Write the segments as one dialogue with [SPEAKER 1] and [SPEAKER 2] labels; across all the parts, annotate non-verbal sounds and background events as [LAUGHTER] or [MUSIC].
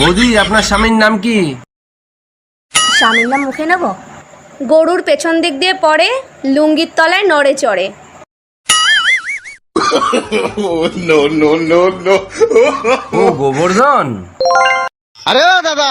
[SPEAKER 1] বৌদি আপনার স্বামীর নাম কি?
[SPEAKER 2] স্বামীর নাম মুখে নেব?
[SPEAKER 3] গরুর পেছন দিক দিয়ে পড়ে লুঙ্গির তলায় নড়ে চড়ে।
[SPEAKER 1] ও গোবর্ধন।
[SPEAKER 4] আরে দাদা।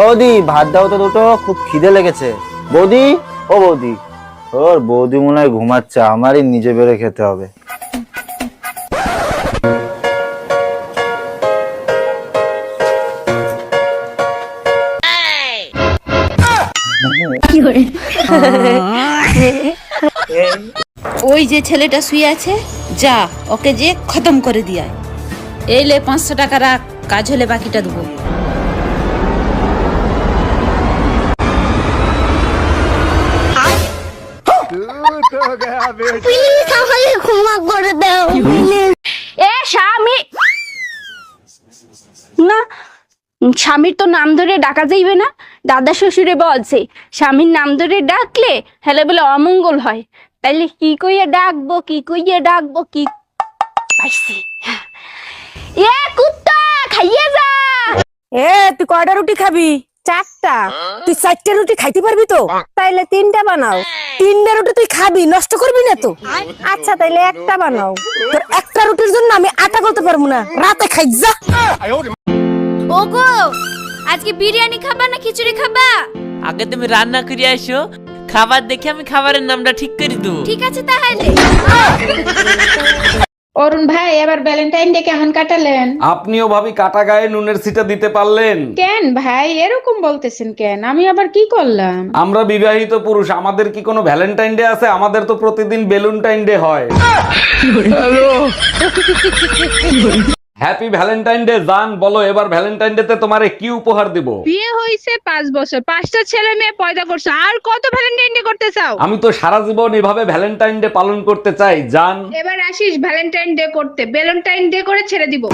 [SPEAKER 5] বৌদি ভাত দাও তো দুটো খুব খিদে লেগেছে। বৌদি? ও বৌদি। ওর বৌদি মনে হয় ঘুমাচ্ছে আমারই নিজে বেড়ে খেতে হবে। [LAUGHS]
[SPEAKER 6] ওই যে ছেলেটা শুয়ে আছে যা ওকে যে খতম করে দিয়ায় এই লে পাঁচশো টাকা রাখ কাজ হলে বাকিটা দেবো।
[SPEAKER 3] এ স্বামী। না, স্বামীর তো নাম ধরে ডাকা যাইবে না। দাদা শ্বশুরে বলছে, স্বামীর নাম ধরে ডাকলে হেলে বলে অমঙ্গল হয়। তাইলে কি কইয়া ডাকবো, কি কইয়া ডাকবো, কি এ কুত্তা, খাইয়ে যা।
[SPEAKER 2] এ, তুই কয়টা রুটি খাবি? চারটা। তুই চারটা রুটি খাইতে পারবি তো? তাইলে তিনটা বানাও। তিনটা রুটি তুই খাবি নষ্ট করবি না তো? আচ্ছা তাইলে একটা বানাও। তোর একটা রুটির জন্য আমি আটা করতে পারব না। রাতে খাই যা।
[SPEAKER 3] ওগো আজকে বিরিয়ানি খাবা না খিচুড়ি খাবা?
[SPEAKER 7] আগে তুমি রান্না করে আসো। খাবার দেখে আমি খাবারের নামটা ঠিক করে দেবো।
[SPEAKER 3] ঠিক আছে তাহলে।
[SPEAKER 8] অরুণ ভাই এবার ভ্যালেন্টাইন ডে কেমন কাটালেন।
[SPEAKER 9] আপনিও ভাবি কাটা গায়ে নুনের সিটা দিতে পারলেন।
[SPEAKER 8] কেন ভাই? এরকম বলতেছেন কেন? আমি আবার কি করলাম?
[SPEAKER 9] আমরা বিবাহিত পুরুষ আমাদের কি কোনো ভ্যালেন্টাইন ডে আছে? আমাদের তো প্রতিদিন বেলুনটাইন ডে হয়। হ্যাপি ভ্যালেন্টাইন ডে জান বলো এবার ভ্যালেন্টাইন ডে তে তোমারে কি উপহার দিব?
[SPEAKER 8] বিয়ে হইছে পাঁচ বছর পাঁচটা ছেলে মেয়ে পয়দা করছ আর কত ভ্যালেন্টাইন ডে করতে চাও?
[SPEAKER 9] আমি তো সারা জীবন এভাবে ভ্যালেন্টাইন ডে পালন করতে চাই জান।
[SPEAKER 8] এবার আসিস ভ্যালেন্টাইন ডে করতে ভ্যালেন্টাইন ডে করে ছেড়ে দিব।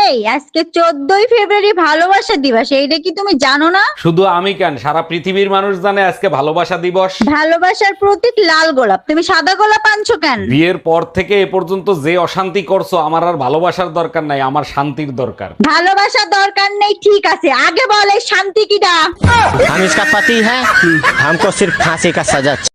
[SPEAKER 2] এই আজকে চোদ্দই ফেব্রুয়ারি ভালোবাসা দিবস এইটা কি তুমি জানো না
[SPEAKER 9] শুধু আমি কেন সারা পৃথিবীর মানুষ জানে আজকে ভালোবাসা দিবস
[SPEAKER 2] ভালোবাসার প্রতীক লাল গোলাপ তুমি সাদা গোলাপ আনছো কেন
[SPEAKER 9] বিয়ের পর থেকে এ পর্যন্ত যে অশান্তি করছো আমার আর ভালোবাসার দরকার নাই আমার শান্তির দরকার
[SPEAKER 2] ভালোবাসার দরকার নেই ঠিক আছে আগে বলে শান্তি কিটা
[SPEAKER 4] हम इसका पति है हमको सिर्फ फांसी का सजा